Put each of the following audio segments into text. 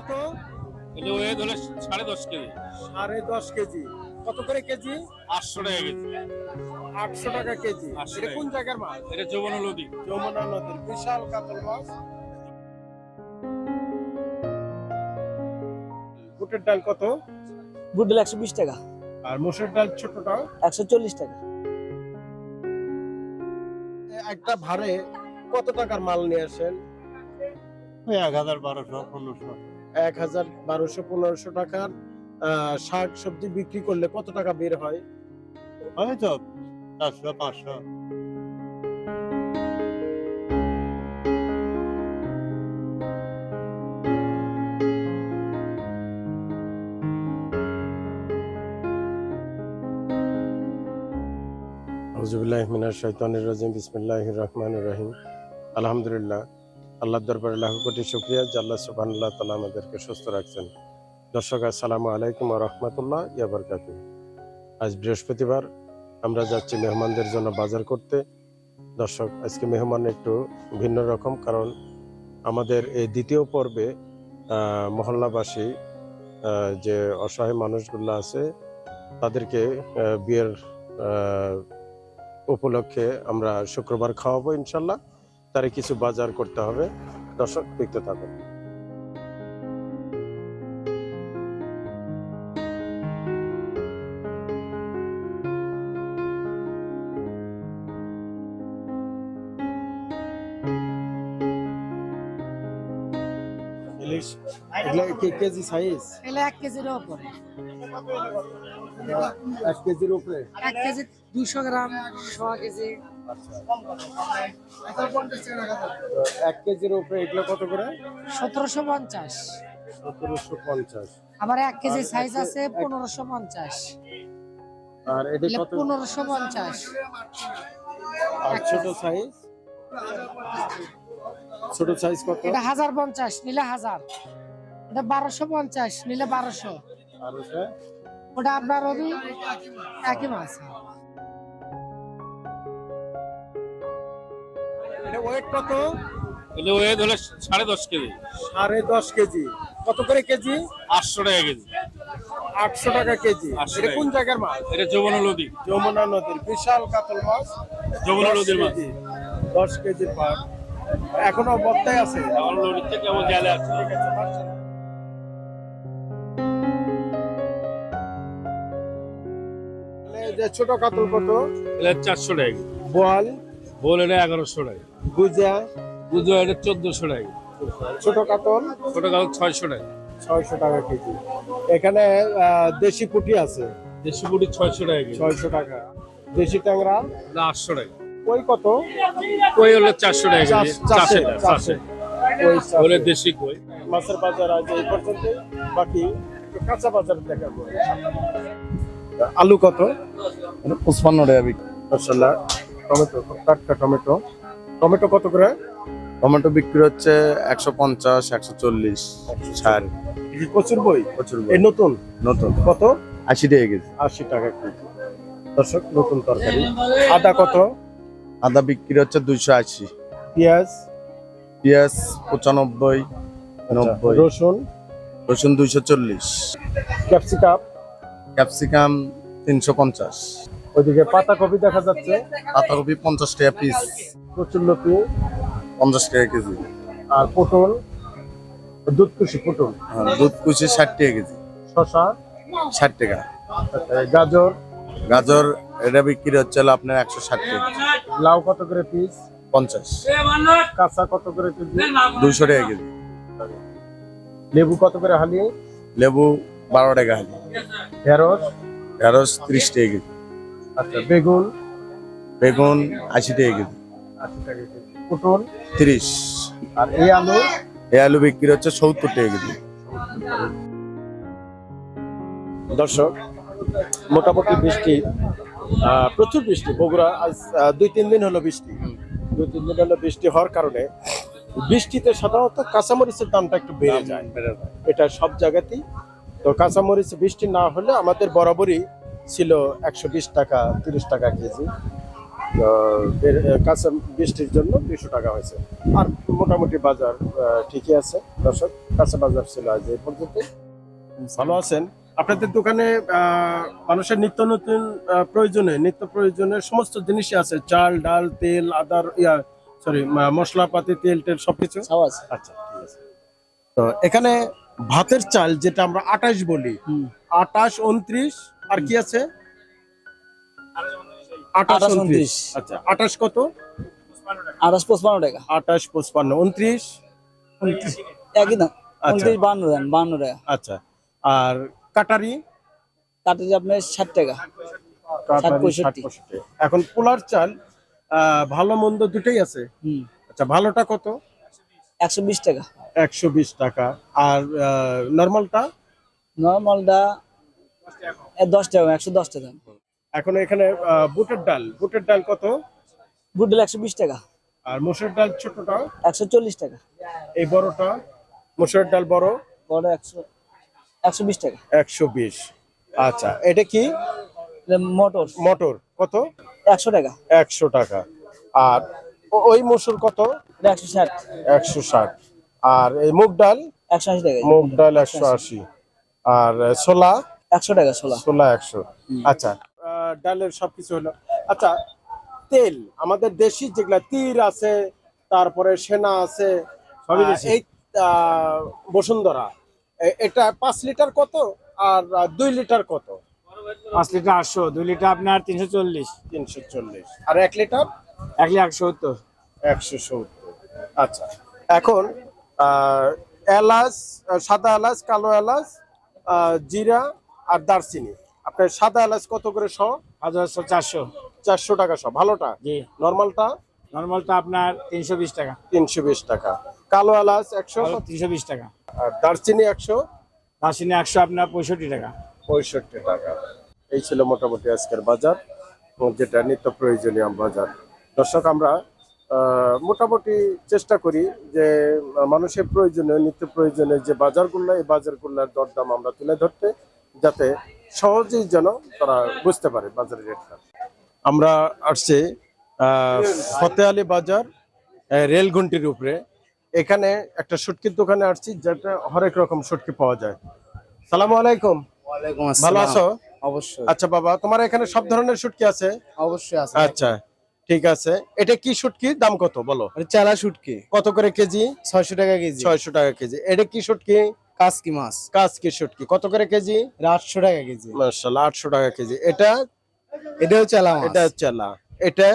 কত? এটা ওয়েট হলো সাড়ে দশ কেজি। সাড়ে দশ কেজি। কত করে কেজি? আটশো টাকা কেজি। আটশো টাকা কেজি। 800 এটা টাকা। কোন জায়গার মাছ? এটা যৌবন নদী। যমুনা নদীর। বিশাল কাতল মাছ। বুটের ডাল কত? বুটডাল একশো বিশ টাকা। আর মসুর ডাল ছোটটা একশো চল্লিশ টাকা। একটা ভারে কত টাকার মাল নিয়ে আসেন? ওই এক হাজার বারোশো পনেরোশো। এক হাজার বারোশো পনেরোশো টাকার শাক সবজি বিক্রি করলে কত টাকা বের হয়? হয়তো চারশো পাঁচশো মিনার শৈতানির রাজিম বিসমিল্লাহির রহমানির রহিম। আলহামদুলিল্লাহ আল্লাহ দরবারে লাখ কোটি শুক্রিয়া, যে আল্লাহ তাআলা আমাদেরকে সুস্থ রাখছেন। দর্শক, আসসালামু আলাইকুম রাহমাতুল্লাহ ইয়া আজ বৃহস্পতিবার, আমরা যাচ্ছি মেহমানদের জন্য বাজার করতে। দর্শক, আজকে মেহমান একটু ভিন্ন রকম, কারণ আমাদের এই দ্বিতীয় পর্বে মহল্লাবাসী যে অসহায় মানুষগুলো আছে, তাদেরকে বিয়ের উপলক্ষে আমরা শুক্রবার খাওয়াবো ইনশাল্লাহ। তারে কিছু বাজার করতে হবে। দর্শক দেখতে থাকুন। এগুলা কি কেজি সাইজ কেজির উপরে। এক কেজির উপরে? এক কেজি দুশো গ্রাম ছ কেজি। এক কেজির উপরে এগুলো কত করে? সতেরোশো পঞ্চাশ। সতেরোশো পঞ্চাশ। আবার এক কেজি সাইজ আছে পনেরোশো পঞ্চাশ। আর এটা কত? পনেরোশো পঞ্চাশ। আর ছোট সাইজ ছোট সাইজ কত? এটা হাজার পঞ্চাশ নিলে হাজার। এটা বারোশো পঞ্চাশ নিলে বারোশো। আর ওটা আপনার ওই একই মাছ। এটা ওয়েট কত? এটা ওয়েট হলো সাড়ে দশ কেজি। সাড়ে দশ কেজি। কত করে কেজি? আটশো টাকা কেজি। আটশো টাকা কেজি। 800 এটা কোন জায়গার মাছ? এটা যৌবন নদী। যমুনা নদীর। বিশাল কাতল মাছ। যমুনা নদীর মাছ। দশ কেজি পার। এখনও আছে? আমার নদীর থেকে কেমন আছে? ঠিক আছে, মাশাআল্লাহ। এই যে ছোট কাতল কত? চারশো টাকা বোয়াল। বোল এটা এগারোশো টাকা। গুজা বুঝো এটা চোদ্দশো টাকা। ছোট কাতল? ছোট গাছ ছয়শো টাকা। ছয়শো টাকা কেজি। এখানে দেশি পুঁটি আছে? দেশি বুড়ি ছয়শো টাকা কেজি। ছয়শো টাকা। দেশি ট্যাংরা? এটা আটশো টাকা। ওই কত? কই হলো চারশো টাকা না, ওই বলে চাষে। দেশি কই। মাছের বাজার আজ এই পর্যন্ত। বাকি কাঁচা বাজার দেখাবো আলু কত? পঁচপান্ন টাকা বিক্রি। মশলা টমেটো টাটকা টমেটো। টমেটো কত করে? টমেটো বিক্রি হচ্ছে একশো পঞ্চাশ একশো চল্লিশ ষাট। প্রচুর বই? প্রচুর এই নতুন? নতুন। কত? আশি টাকা কেজি। আশি টাকা কেজি। দর্শক নতুন তরকারি। আদা কত? আদা বিক্রি হচ্ছে দুইশো আশি। পেঁয়াজ? পেঁয়াজ পঁচানব্বই নব্বই। রসুন? রসুন দুইশো চল্লিশ। ক্যাপসিকাম? ক্যাপসিকাম তিনশো পঞ্চাশ। ওইদিকে পাতাকপি দেখা যাচ্ছে। পাতাকপি পঞ্চাশ টাকা পিস প্রচুর কচুরলতি পঞ্চাশ টাকা কেজি। আর পটল দুধকুশি পটল। আর দুধ কুচি ষাট টাকা কেজি। শশা ষাট টাকা। গাজর। গাজর এটা বিক্রি হচ্ছে আপনার একশো ষাট টাকা লাউ কত করে পিস পঞ্চাশ। কাঁচা কত করে কেজি দুইশো টাকা কেজি। লেবু কত করে হালি লেবু বারো টাকা হালি ঢেঁড়স? ঢেঁড়স ত্রিশ টাকা কেজি। আচ্ছা বেগুন? বেগুন আশি টাকা কেজি। আশি টাকা কেজি। পটল? তিরিশ। আর এই আলু? এই আলু বিক্রি হচ্ছে সত্তর টাকা কেজি। দর্শক মোটামুটি বৃষ্টি প্রচুর বৃষ্টি। বগুড়া আজ দুই তিন দিন হলো বৃষ্টি। দুই তিন দিন হলো বৃষ্টি হওয়ার কারণে বৃষ্টিতে সাধারণত কাঁচামরিচের দামটা একটু বেড়ে যায়। এটা সব জায়গাতেই। তো কাঁচামরিচ বৃষ্টি না হলে আমাদের বরাবরই ছিল একশো বিশ টাকা তিরিশ টাকা কেজি। তো এর বৃষ্টির জন্য দুইশো টাকা হয়েছে। আর মোটামুটি বাজার ঠিকই আছে দর্শক কাঁচা বাজার ছিল আজ এই পর্যন্ত। ভালো আছেন? আপনাদের দোকানে মানুষের নিত্য নতুন প্রয়োজনে নিত্য প্রয়োজনে সমস্ত জিনিসই আছে। চাল ডাল তেল আদার ইয়া সরি মশলাপাতি তেল টেল সবকিছু? আছে। আচ্ছা ঠিক আছে। তো এখানে ভাতের চাল যেটা আমরা আটাশ বলি আটাশ উনত্রিশ আর কি আছে? আটাশ, উনত্রিশ। আচ্ছা আটাশ কত? আঠাশ পঁচপান্ন টাকা। আটাশ পঁচপান্ন উনত্রিশ? একই দাম। আচ্ছা। উনত্রিশ বান্ন দেন বান্ন টাকা। আচ্ছা আর কাটারি? কাটে যে আপনার ষাট টাকা। কাটারি। এখন পোলার চাল ভালো মন্দ দুটোই আছে? আচ্ছা ভালোটা কত? একশো বিশ টাকা। একশো বিশ টাকা। আর নর্মালটা? নর্মালটা দশ টাকা একশো দশ টাকা এখন এখানে বুটের ডাল। বুটের ডাল কত? বুটেল একশো বিশ টাকা। আর মসুর ডাল ছোটটা? একশো চল্লিশ টাকা। এই বড়টা? মসুর ডাল বড়? বড় একশো একশো বিশ টাকা। একশো বিশ। আচ্ছা এটা কি? মটর। মটর। কত? একশো টাকা। একশো টাকা। আর ওই মসুর কত? একশো ষাট। একশো ষাট। আর এই মুগ ডাল? একশো আশি টাকা। মুগ ডাল একশো আশি। আর ছোলা? একশো টাকা ছোলা ছোলা একশো। আচ্ছা ডালের সবকিছু হলো। আচ্ছা তেল আমাদের দেশি যেগুলা তীর আছে তারপরে সেনা আছে এই বসুন্ধরা এটা পাঁচ লিটার কত? আর দুই লিটার কত? পাঁচ লিটার আটশো দুই লিটার আপনার তিনশো চল্লিশ। তিনশো চল্লিশ। আর এক লিটার? এক লিটার একশো সত্তর। একশো সত্তর। আচ্ছা এখন এলাচ সাদা এলাচ কালো এলাচ জিরা আর দারচিনি। আপনার সাদা এলাচ কত করে শ হাজার চারশো। চারশো টাকা শ ভালোটা? জি। নর্মালটা? নর্মালটা আপনার তিনশো বিশ টাকা। তিনশো বিশ টাকা। কালো এলাচ একশো? তিনশো বিশ টাকা। আর দারচিনি একশো? দাসিনী একশো আপনার পঁয়ষট্টি টাকা। পঁয়ষট্টি টাকা। এই ছিল মোটামুটি আজকের বাজার যেটা নিত্য প্রয়োজনীয় বাজার। দর্শক আমরা মোটামুটি চেষ্টা করি যে মানুষের প্রয়োজনীয় নিত্য প্রয়োজনীয় যে বাজারগুলো এই বাজারগুলোর দরদাম আমরা তুলে ধরতে। যাতে সহজেই যেন তারা বুঝতে পারে বাজারের রেটটা আমরা আসছি আহ, ফতে আলী বাজার আহ, রেলঘুন্টির উপরে। এখানে একটা সুটকির দোকানে আসছি যেটা হরেক রকম সুটকি পাওয়া যায়। সালামু আলাইকুম। ভালো আছো? অবশ্যই। আচ্ছা বাবা তোমার এখানে সব ধরনের শুটকি আছে? অবশ্যই আছে। আচ্ছা ঠিক আছে। এটা কি শুটকি দাম কত? বলো। চালা শুটকি কত করে কেজি? ছয়শো টাকা কেজি। ছয়শো টাকা কেজি। এটা কি শুটকি কাসকি মাছ। কাজ কি শুটকি। কত করে কেজি? আটশো টাকা কেজি। মার্শাল্লাহ আটশো টাকা কেজি। এটা? এটাও চালা এটা চেলা। এটা?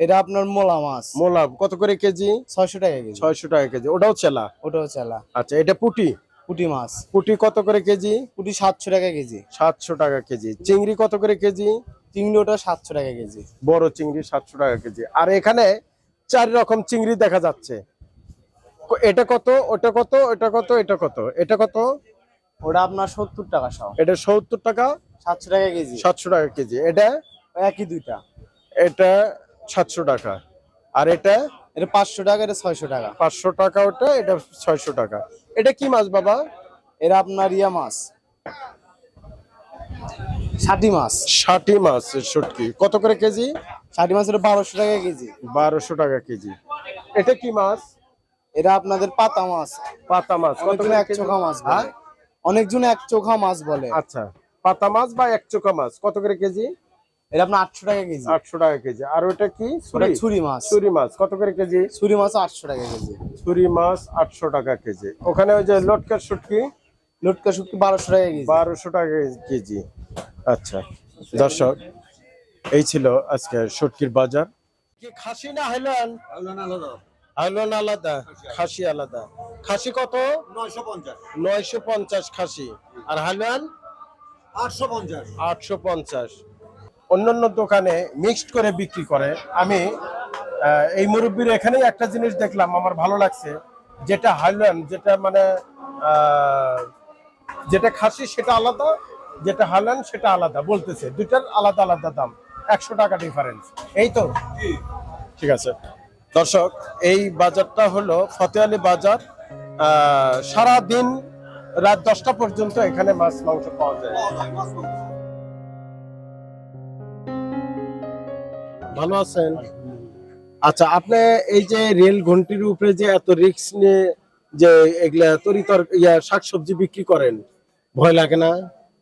এটা আপনার মোলা মাছ। মোলা কত করে কেজি? ছয়শো টাকা কেজি। ছয়শো টাকা কেজি। ওটাও চেলা? ওটাও চালা। আচ্ছা এটা পুটি? পুটি মাছ। পুটি কত করে কেজি? পুটি সাতশো টাকা কেজি। সাতশো টাকা কেজি। চিংড়ি কত করে কেজি? চিংড়ি ওটা সাতশো টাকা কেজি। বড় চিংড়ি সাতশো টাকা কেজি। আর এখানে চার রকম চিংড়ি দেখা যাচ্ছে। এটা কত? ওটা কত? এটা কত? এটা কত? এটা কত? ওটা আপনার সত্তর টাকা সহ এটা সত্তর টাকা? সাতশো টাকা কেজি। সাতশো টাকা কেজি। এটা? একই দুইটা। এটা সাতশো টাকা। আর এটা? এটা পাঁচশো টাকা এটা ছয়শো টাকা। পাঁচশো টাকা ওটা এটা ছয়শো টাকা। এটা কি মাছ বাবা? এটা আপনার ইয়া মাছ। ষাটি মাছ। ষাটি মাছ শুটকি কত করে কেজি? ষাটি মাছ এটা বারোশো টাকা কেজি। বারোশো টাকা কেজি। এটা কি মাছ? এটা আপনাদের পাতা মাছ। পাতা মাছ। কত করে এক চোখা মাছ হ্যাঁ? বলে। অনেকজন এক চোখা মাছ বলে। আচ্ছা। পাতা মাছ বা এক চোখা মাছ? কত করে কেজি? এটা আপনার আটশো টাকা কেজি। আটশো টাকা কেজি। আর ওটা কি? ছুরি? ছুরি মাছ। ছুরি মাছ। কত করে কেজি? ছুরি মাছ আটশো টাকা কেজি। ছুরি মাছ আটশো টাকা কেজি। ওখানে ওই যে লটকার শুটকি লটকা শুটকি বারোশো টাকা কেজি। বারোশো টাকা কেজি। আচ্ছা। দর্শক এই ছিল আজকে শুটকির বাজার। কি খাসি না হাইলান হাইলান আলাদা খাসি আলাদা। খাসি কত? নয়শো পঞ্চাশ। খাসি। আর হাইলান আটশো পঞ্চাশ। অন্যান্য দোকানে মিক্সড করে বিক্রি করে। আমি এই মুরব্বীর এখানেই একটা জিনিস দেখলাম আমার ভালো লাগছে। যেটা হাইলান যেটা মানে যেটা খাসি সেটা আলাদা যেটা হালান সেটা আলাদা বলতেছে। দুটার আলাদা আলাদা দাম। একশো টাকা ডিফারেন্স এই তো? ঠিক আছে। দর্শক এই বাজারটা হলো ফতে আলী বাজার। সারা দিন রাত দশটা পর্যন্ত এখানে মাছ মাংস পাওয়া যায়। ভালো আছেন? আচ্ছা আপনি এই যে রেল ঘন্টির উপরে যে এত রিস্ক নিয়ে যে এগুলা তরি তর ইয়া শাকসবজি বিক্রি করেন ভয় লাগে না?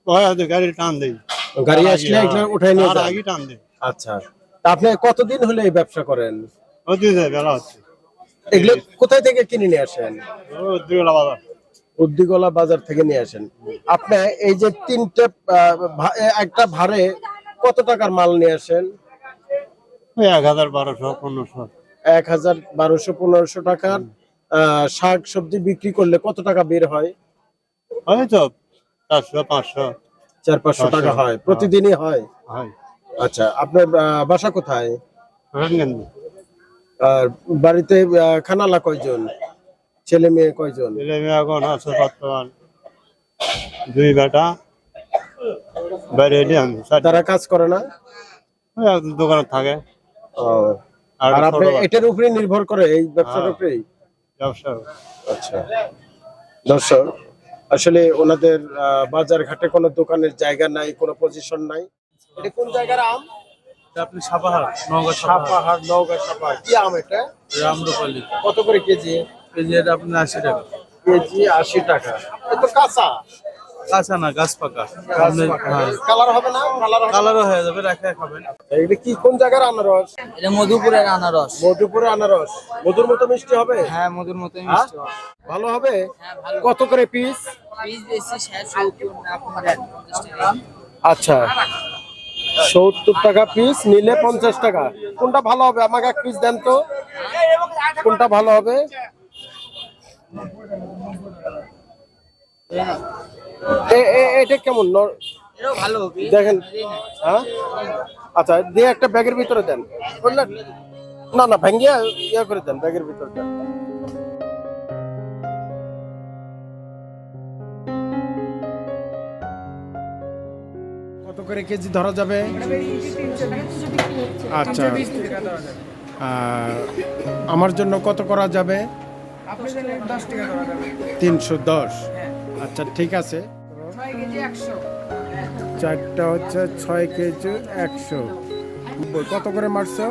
হয় হয়তো গাড়ি টান দেই। গাড়ি আসলে এগুলা উঠাই নিয়ে আগে টান দেই। আচ্ছা আপনি কতদিন হলে এই ব্যবসা করেন? হতে যায় বেলা হচ্ছে। এগুলো কোথায় থেকে কিনে নিয়ে আসেন? বাজার। উদ্দিগলা বাজার থেকে নিয়ে আসেন। আপনি এই যে তিনটে একটা কত টাকার মাল নিয়ে আসেন? এক হাজার বারোশো পনেরোশো। এক হাজার বারোশো পনেরোশো টাকার শাক সবজি বিক্রি করলে কত টাকা বের হয়? হয় চারশো পাঁচশো। চার পাঁচশো টাকা হয়। প্রতিদিনই হয়? আচ্ছা আপনার বাসা কোথায়? আর বাড়িতে আহ, খানালা কয়জন? ছেলে মেয়ে কয়জন? ছেলে মেয়ে এখন আছে বর্তমান দুই বেটা। বাইরে আমি তারা কাজ করে না? দোকানে থাকে। আর আর আপনি এটার উপরে নির্ভর করে এই ব্যবসার হ্যাঁ। উপরেই? ব্যবসা। আচ্ছা। দর্শক আসলে ওনাদের আহ, বাজার ঘাটে কোনো দোকানের জায়গা নাই কোনো পজিশন নাই। এটা কোন জায়গার আম? আপনি সাপাহার নওগাঁ সাপাহার। নওগাঁ সাপাহার। কি আম এটা? রামরূপালী। কত করে কেজি? কেজি এটা আপনার আশি টাকা। কেজি আশি টাকা। এ তো কাঁচা। কাঁচা না গাছ পাকা। হ্যাঁ। কালার হবে না? কালার কালারও হয়ে যাবে রাখা খাবেন এটা কি কোন জায়গার আনারস? এটা মধুপুরের আনারস। মধুপুরে আনারস। মধুর মতো মিষ্টি হবে? হ্যাঁ মধুর মতো হ্যাঁ? ভালো হবে? কত করে পিস পিস বেশি আচ্ছা। সত্তর টাকা পিস নিলে পঞ্চাশ টাকা। কোনটা ভালো হবে? আমাকে এক পিস দেন তো। কোনটা ভালো হবে? এ- এ- এটা কেমন? দেখেন হ্যাঁ? আচ্ছা দিয়ে একটা ব্যাগের ভিতরে দেন। না না ভেঙ্গিয়া ইয়া করে দেন ব্যাগের ভিতরে দেন করে কেজি ধরা যাবে। আচ্ছা। আমার জন্য কত করা যাবে? তিনশো দশ। আচ্ছা ঠিক আছে। চারটা হচ্ছে ছয় কেজি একশো। কত করে মারছো?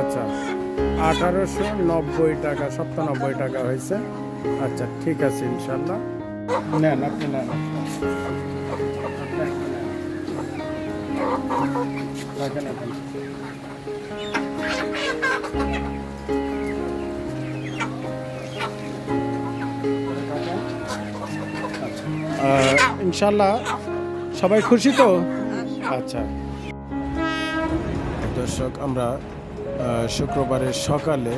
আচ্ছা আঠারোশো নব্বই টাকা সপ্তানব্বই টাকা হয়েছে। আচ্ছা ঠিক আছে ইনশাল্লাহ নেন আপনি নেন। ইনশাল্লাহ সবাই খুশি তো? আচ্ছা। দর্শক, আমরা শুক্রবারের সকালে,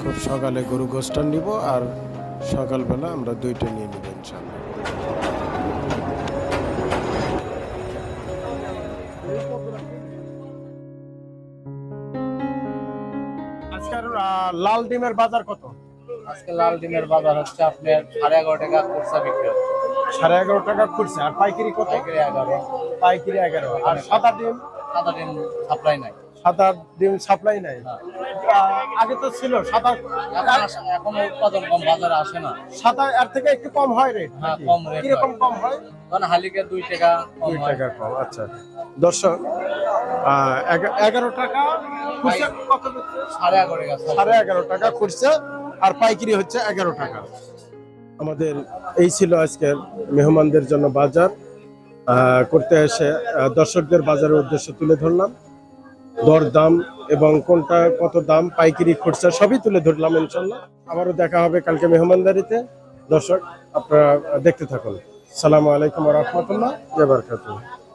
খুব সকালে গরু গোষ্ঠান নিব আর সকালবেলা আমরা দুইটা নিয়ে নিব। লাল ডিমের বাজার কত? আজকে লাল ডিমের বাজার হচ্ছে আপনার সাড়ে এগারো টাকা খুচরা বিক্রি হচ্ছে। সাড়ে এগারো টাকা খুচরা আর পাইকারি কত? পাইকারি এগারো। পাইকারি এগারো। আর সাদা ডিম? সাদা ডিম সাপ্লাই নাই। সাদা ডিম সাপ্লাই নাই। আগে তো ছিল সাদা। এখন উৎপাদন কম বাজারে আসে না। সাদা এর থেকে একটু কম হয় রেট হ্যাঁ, কম rate কীরকম কম হয়? কারণ হালিকে দুই টাকা কম দুই টাকা কম আচ্ছা। দর্শক এগারো টাকা খুচরা কত? সাড়ে এগারো টাকা সাড়ে এগারো টাকা। খুচরা আর পাইকারি হচ্ছে এগারো টাকা। আমাদের এই ছিল আজকের মেহমানদের জন্য বাজার। করতে এসে দর্শকদের বাজারের উদ্দেশ্য তুলে ধরলাম। দর দাম এবং কোনটা কত দাম, পাইকারি খরচা সবই তুলে ধরলাম ইনশাল্লাহ। আবারও দেখা হবে কালকে মেহমানদারিতে। দর্শক, আপনারা দেখতে থাকুন। সালামু আলাইকুম রহমতুল্লাহ। বারকাতুহ।